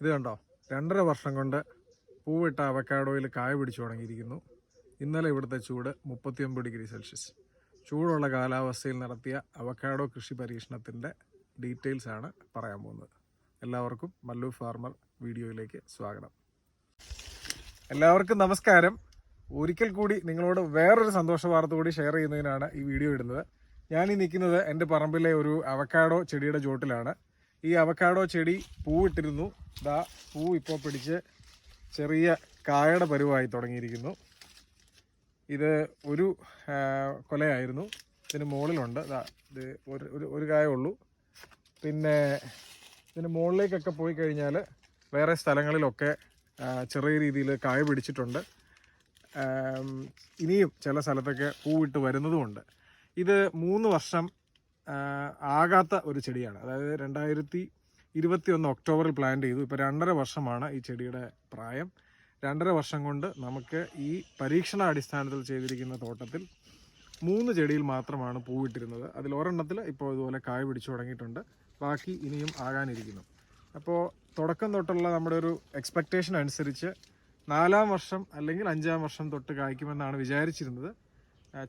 ഇത് കണ്ടോ? രണ്ടര വർഷം കൊണ്ട് പൂവിട്ട അവക്കാഡോയിൽ കായ പിടിച്ചു തുടങ്ങിയിരിക്കുന്നു. ഇന്നലെ ഇവിടുത്തെ ചൂട് മുപ്പത്തിയൊമ്പത് ഡിഗ്രി സെൽഷ്യസ്. ചൂടുള്ള കാലാവസ്ഥയിൽ നടത്തിയ അവക്കാഡോ കൃഷി പരീക്ഷണത്തിന്റെ ഡീറ്റെയിൽസ് ആണ് പറയാൻ പോകുന്നത്. എല്ലാവർക്കും മല്ലു ഫാർമർ വീഡിയോയിലേക്ക് സ്വാഗതം. എല്ലാവർക്കും നമസ്കാരം. ഒരിക്കൽ കൂടി നിങ്ങളോട് വേറൊരു സന്തോഷ വാർത്ത കൂടി ഷെയർ ചെയ്യുന്നതിനാണ് ഈ വീഡിയോ ഇടുന്നത്. ഞാൻ ഈ നിൽക്കുന്നത് എന്റെ പറമ്പിലെ ഒരു അവക്കാഡോ ചെടിയുടെ ചോട്ടിലാണ് ഈ അവക്കാഡോ ചെടി പൂവിട്ടിരുന്നു. ദാ പൂ ഇപ്പോൾ പിടിച്ച് ചെറിയ കായയുടെ പരുവായി തുടങ്ങിയിരിക്കുന്നു. ഇത് ഒരു കൊലയായിരുന്നു. ഇതിന് മുകളിലുണ്ട്. ഇത് ഒരു ഒരു കായ ഉള്ളൂ. പിന്നെ ഇതിന് മുകളിലേക്കൊക്കെ പോയി കഴിഞ്ഞാൽ വേറെ സ്ഥലങ്ങളിലൊക്കെ ചെറിയ രീതിയിൽ കായ പിടിച്ചിട്ടുണ്ട്. ഇനിയും ചില സ്ഥലത്തൊക്കെ പൂവിട്ട് വരുന്നതുമുണ്ട്. ഇത് മൂന്ന് വർഷം ആകാത്ത ഒരു ചെടിയാണ്. അതായത് രണ്ടായിരത്തി ഇരുപത്തി ഒന്ന് ഒക്ടോബറിൽ പ്ലാൻ ചെയ്തു. ഇപ്പോൾ രണ്ടര വർഷമാണ് ഈ ചെടിയുടെ പ്രായം. രണ്ടര വർഷം കൊണ്ട് നമുക്ക് ഈ പരീക്ഷണാടിസ്ഥാനത്തിൽ ചെയ്തിരിക്കുന്ന തോട്ടത്തിൽ മൂന്ന് ചെടിയിൽ മാത്രമാണ് പൂവിട്ടിരുന്നത്. അതിൽ ഒരെണ്ണത്തിൽ ഇപ്പോൾ ഇതുപോലെ കായ പിടിച്ചു തുടങ്ങിയിട്ടുണ്ട്. ബാക്കി ഇനിയും ആകാനിരിക്കുന്നു. അപ്പോൾ തുടക്കം തൊട്ടുള്ള നമ്മുടെ ഒരു എക്സ്പെക്റ്റേഷൻ അനുസരിച്ച് നാലാം വർഷം അല്ലെങ്കിൽ അഞ്ചാം വർഷം തൊട്ട് കായ്ക്കുമെന്നാണ് വിചാരിച്ചിരുന്നത്.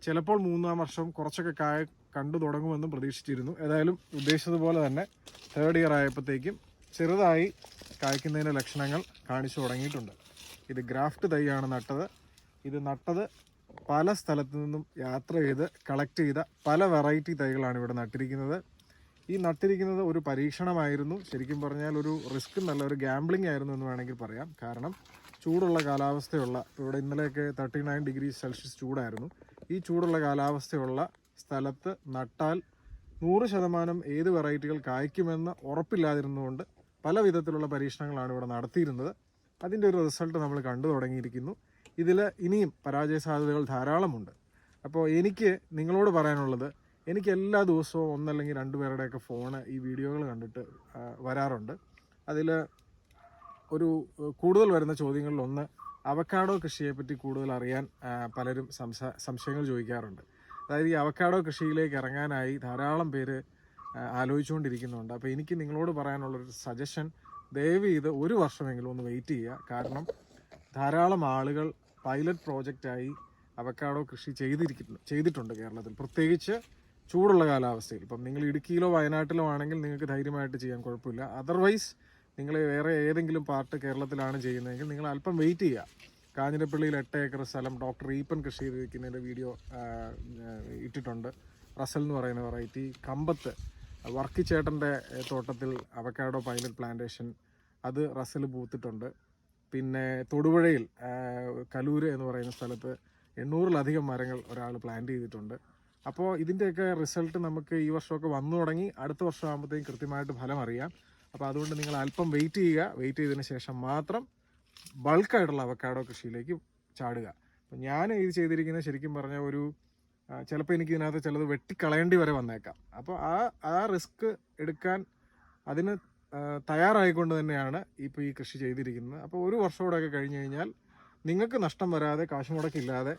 ചിലപ്പോൾ മൂന്നാം വർഷം കുറച്ചൊക്കെ കായ കണ്ടു തുടങ്ങുമെന്നും പ്രതീക്ഷിച്ചിരുന്നു. ഏതായാലും ഉദ്ദേശിച്ചതുപോലെ തന്നെ തേർഡ് ഇയർ ആയപ്പോഴത്തേക്കും ചെറുതായി കായ്ക്കുന്നതിന്റെ ലക്ഷണങ്ങൾ കാണിച്ചു തുടങ്ങിയിട്ടുണ്ട്. ഇത് ഗ്രാഫ്റ്റ് തൈയാണ് നട്ടത്. ഇത് നട്ടത് പല സ്ഥലത്തു നിന്നും യാത്ര ചെയ്ത് കളക്ട് ചെയ്ത പല വെറൈറ്റി തൈകളാണ് ഇവിടെ നട്ടിരിക്കുന്നത്. ഈ നട്ടിരിക്കുന്നത് ഒരു പരീക്ഷണമായിരുന്നു. ശരിക്കും പറഞ്ഞാൽ ഒരു റിസ്ക് നല്ല ഒരു ഗാംബ്ലിംഗ് ആയിരുന്നു എന്ന് വേണമെങ്കിൽ പറയാം. കാരണം ചൂടുള്ള കാലാവസ്ഥയുള്ള ഇവിടെ ഇന്നലെയൊക്കെ തേർട്ടി നയൻ ഡിഗ്രി സെൽഷ്യസ് ചൂടായിരുന്നു. ഈ ചൂടുള്ള കാലാവസ്ഥയുള്ള സ്ഥലത്ത് നട്ടാൽ നൂറ് ശതമാനം ഏത് വെറൈറ്റികൾ കായ്ക്കുമെന്ന് ഉറപ്പില്ലാതിരുന്നുകൊണ്ട് പല വിധത്തിലുള്ള പരീക്ഷണങ്ങളാണ് ഇവിടെ നടത്തിയിരുന്നത്. അതിന്റെ ഒരു റിസൾട്ട് നമ്മൾ കണ്ടു തുടങ്ങിയിരിക്കുന്നു. ഇതിൽ ഇനിയും പരാജയ സാധ്യതകൾ ധാരാളമുണ്ട്. അപ്പോൾ എനിക്ക് നിങ്ങളോട് പറയാനുള്ളത് എനിക്ക് എല്ലാ ദിവസവും ഒന്നല്ലെങ്കിൽ രണ്ട് പേരുടെയൊക്കെ ഫോണ് ഈ വീഡിയോകൾ കണ്ടിട്ട് വരാറുണ്ട്. അതിൽ ഒരു കൂടുതൽ വരുന്ന ചോദ്യങ്ങളിൽ ഒന്ന് കൃഷിയെപ്പറ്റി കൂടുതൽ അറിയാൻ പലരും സംശയങ്ങൾ ചോദിക്കാറുണ്ട്. അതായത് ഈ അവക്കാഡോ കൃഷിയിലേക്ക് ഇറങ്ങാനായി ധാരാളം പേര് ആലോചിച്ചുകൊണ്ടിരിക്കുന്നുണ്ട്. അപ്പോൾ എനിക്ക് നിങ്ങളോട് പറയാനുള്ളൊരു സജഷൻ ദയവ് ചെയ്ത് ഒരു വർഷമെങ്കിലും ഒന്ന് വെയിറ്റ് ചെയ്യുക. കാരണം ധാരാളം ആളുകൾ പൈലറ്റ് പ്രോജക്റ്റായി അവക്കാഡോ കൃഷി ചെയ്തിരിക്കുന്നു ചെയ്തിട്ടുണ്ട് കേരളത്തിൽ. പ്രത്യേകിച്ച് ചൂടുള്ള കാലാവസ്ഥയിൽ. ഇപ്പം നിങ്ങൾ ഇടുക്കിയിലോ വയനാട്ടിലോ ആണെങ്കിൽ നിങ്ങൾക്ക് ധൈര്യമായിട്ട് ചെയ്യാൻ കുഴപ്പമില്ല. അതർവൈസ് നിങ്ങൾ വേറെ ഏതെങ്കിലും പാർട്ട് കേരളത്തിലാണ് ചെയ്യുന്നതെങ്കിൽ നിങ്ങൾ അല്പം വെയിറ്റ് ചെയ്യുക. കാഞ്ഞിരപ്പള്ളിയിൽ എട്ട് ഏക്കർ സ്ഥലം ഡോക്ടർ ഈപ്പൻ കൃഷി ചെയ്തിരിക്കുന്നതിന്റെ വീഡിയോ ഇട്ടിട്ടുണ്ട്. റസൽ എന്ന് പറയുന്ന വെറൈറ്റി. കമ്പത്ത് വർക്കിച്ചേട്ടന്റെ തോട്ടത്തിൽ അവക്കാഡോ പൈലറ്റ് പ്ലാന്റേഷൻ. അത് റസൽ പൂത്തിട്ടുണ്ട്. പിന്നെ തൊടുപുഴയിൽ കലൂർ എന്ന് പറയുന്ന സ്ഥലത്ത് എണ്ണൂറിലധികം മരങ്ങൾ ഒരാൾ പ്ലാന്റ് ചെയ്തിട്ടുണ്ട്. അപ്പോൾ ഇതിന്റെയൊക്കെ റിസൾട്ട് നമുക്ക് ഈ വർഷമൊക്കെ വന്നു തുടങ്ങി. അടുത്ത വർഷമാകുമ്പോഴത്തേക്കും കൃത്യമായിട്ട് ഫലം അറിയാം. അപ്പോൾ അതുകൊണ്ട് നിങ്ങൾ അല്പം വെയിറ്റ് ചെയ്യുക. വെയിറ്റ് ചെയ്തതിന് ശേഷം മാത്രം ബൾക്കായിട്ടുള്ള അവക്കാഡോ കൃഷിയിലേക്ക് ചാടുക. അപ്പം ഞാൻ ഇത് ചെയ്തിരിക്കുന്ന ശരിക്കും പറഞ്ഞ ഒരു ചിലപ്പോൾ എനിക്ക് ഇതിനകത്ത് ചിലത് വെട്ടിക്കളയേണ്ടി വരെ വന്നേക്കാം. അപ്പോൾ ആ ആ റിസ്ക് എടുക്കാൻ അതിന് തയ്യാറായിക്കൊണ്ട് തന്നെയാണ് ഇപ്പോൾ ഈ കൃഷി ചെയ്തിരിക്കുന്നത്. അപ്പോൾ ഒരു വർഷമോടൊക്കെ കഴിഞ്ഞ് കഴിഞ്ഞാൽ നിങ്ങൾക്ക് നഷ്ടം വരാതെ കാശ് മുടക്കില്ലാതെ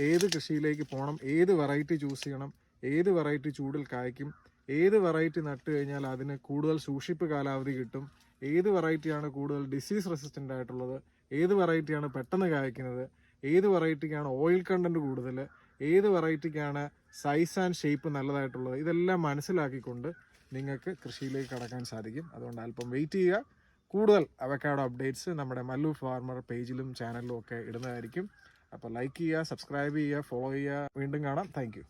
ഏത് കൃഷിയിലേക്ക് പോകണം ഏത് വെറൈറ്റി ചൂസ് ചെയ്യണം ഏത് വെറൈറ്റി ചൂടിൽ കായ്ക്കും ഏത് വെറൈറ്റി നട്ട് കഴിഞ്ഞാൽ അതിന് കൂടുതൽ സൂക്ഷിപ്പ് കാലാവധി കിട്ടും ഏത് വെറൈറ്റിയാണ് കൂടുതൽ ഡിസീസ് റെസിസ്റ്റന്റ് ആയിട്ടുള്ളത്? ഏത് വെറൈറ്റിയാണ് പെട്ടെന്ന് കായ്ക്കുന്നത്? ഏത് വെറൈറ്റിക്കാണ് ഓയിൽ കണ്ടന്റ് കൂടുതൽ? ഏത് വെറൈറ്റിക്കാണ് സൈസ് ആൻഡ് ഷേപ്പ് നല്ലതായിട്ടുള്ളത്? ഇതെല്ലാം മനസ്സിലാക്കിക്കൊണ്ട് നിങ്ങൾക്ക് കൃഷിയിലേക്ക് കടക്കാൻ സാധിക്കും. അതുകൊണ്ട് അല്പം വെയിറ്റ് ചെയ്യുക. കൂടുതൽ അവക്കാഡോ അപ്ഡേറ്റ്സ് നമ്മുടെ മല്ലു ഫാർമർ പേജിലും ചാനലിലും ഒക്കെ ഇടുന്നതായിരിക്കും. അപ്പോൾ ലൈക്ക് ചെയ്യുക സബ്സ്ക്രൈബ് ചെയ്യുക ഫോളോ ചെയ്യുക. വീണ്ടും കാണാം. താങ്ക്